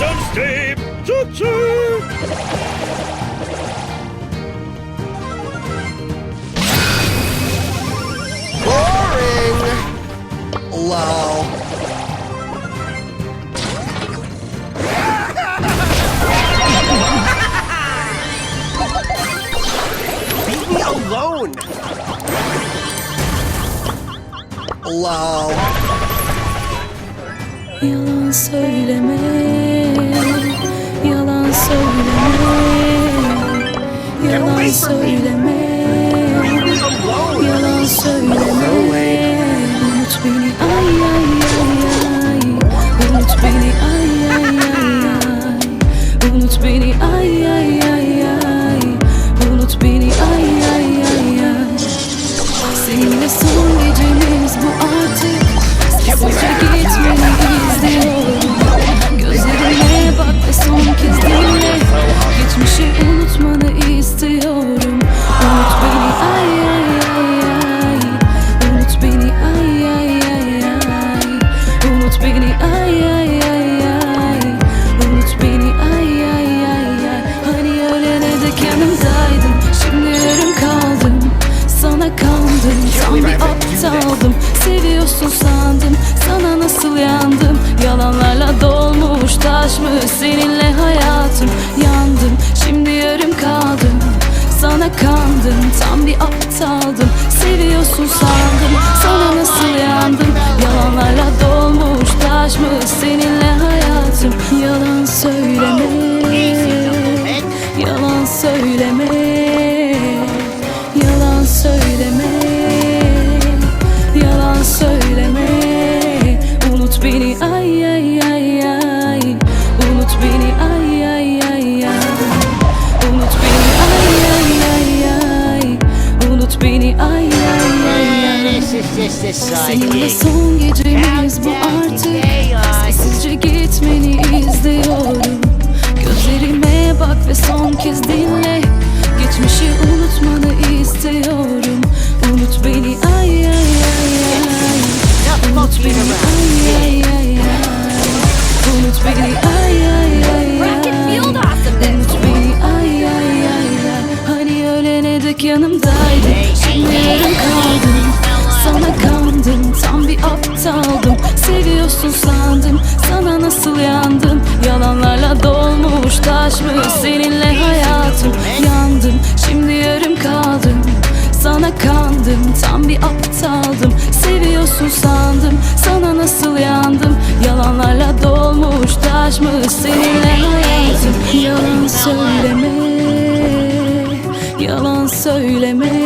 soundscape! Choo-choo! Wow. Leave me alone! Wow söyleme Yalan söyleme beni ay ay ay ay. Unut beni ay ay ay ay. Hani ölene de kendimdaydım Şimdi yarım kaldım. Sana kandım Tam bir aptaldım. Seviyorsun sandım. Sana nasıl yandım? Yalanlarla dolmuş taşmış Seninle hayatım yandım. Şimdi yarım kaldım. Sana kandım. Tam bir aptaldım. Seviyorsun sandım. Seninle son gecemiz bu artık. Sessizce gitmeni izliyorum. Gözlerime bak ve son kez dinle. Geçmişi unutmanı istiyorum. Unut beni ay ay ay ay. bir aptaldım Seviyorsun sandım. Sana nasıl yandım? Yalanlarla dolmuş taşmış seninle hayatım? Yalan söyleme Yalan söyleme.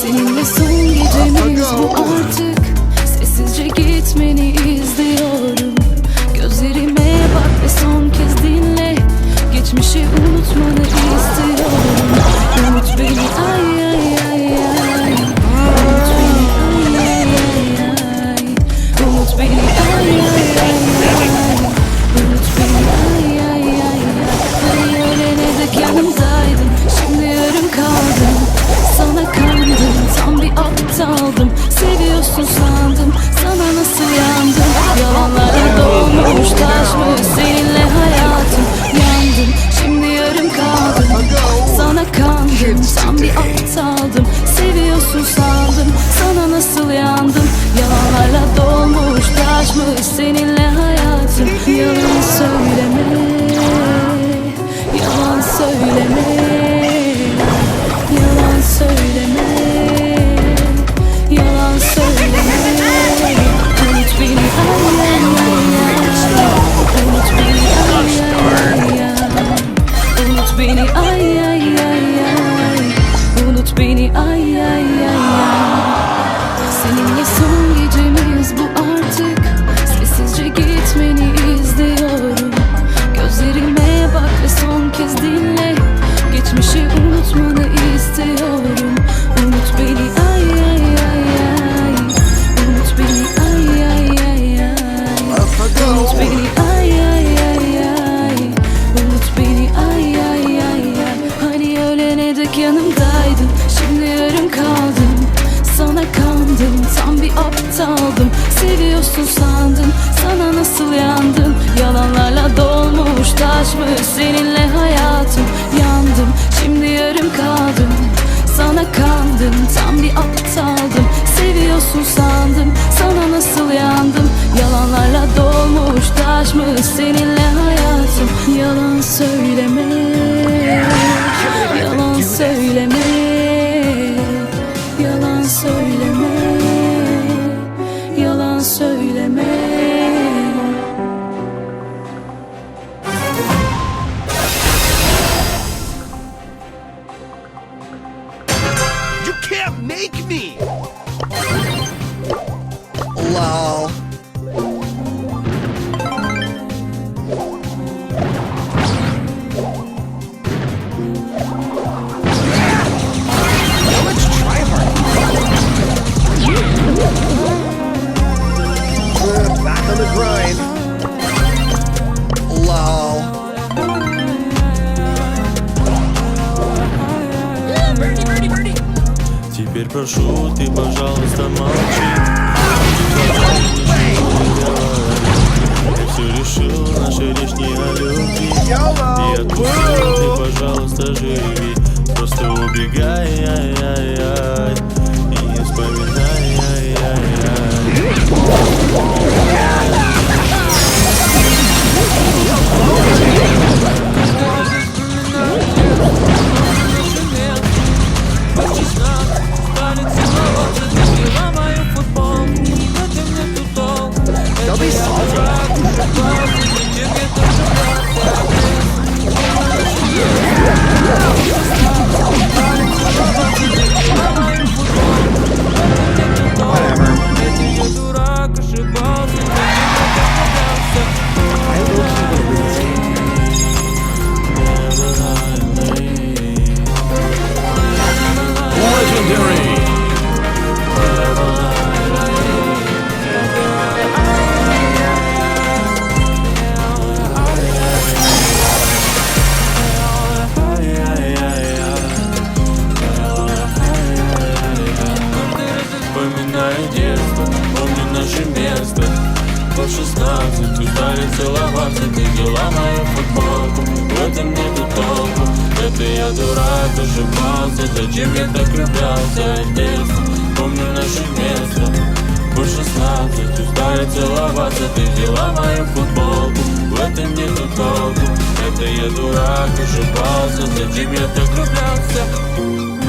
Seninle son gecemiz bu artık Sessizce gitmeni izliyorum Gözlerime bak ve son kez dinle Geçmişi unutmanı istiyorum Unut beni artık tam bir aptaldım Seviyorsun sandım Sana nasıl yandım? Yalanlarla dolmuş taşmış Seninle hayatım Yandım. Şimdi yarım kaldım Sana kandım. Tam bir aptaldım Seviyorsun sandım Sana nasıl yandım? Yalanlarla dolmuş taşmış Seninle hayatım Yalan söyleme прошу, ты, пожалуйста, молчи. Я все решил, наша речь не о любви. И отпусти, ты, пожалуйста, живи. Просто убегай, ай, ай, ай И не вспоминай, ай, ай, ай the balls. 16 устали целоваться Ты взяла мою футболку, в этом нету толку. Это я дурак, ошибался. Зачем я так влюблялся? Детство Помню наше место. По 16 устали целоваться. Ты взяла мою футболку, в этом нету толку. Это я дурак, ошибался. Зачем я так влюблялся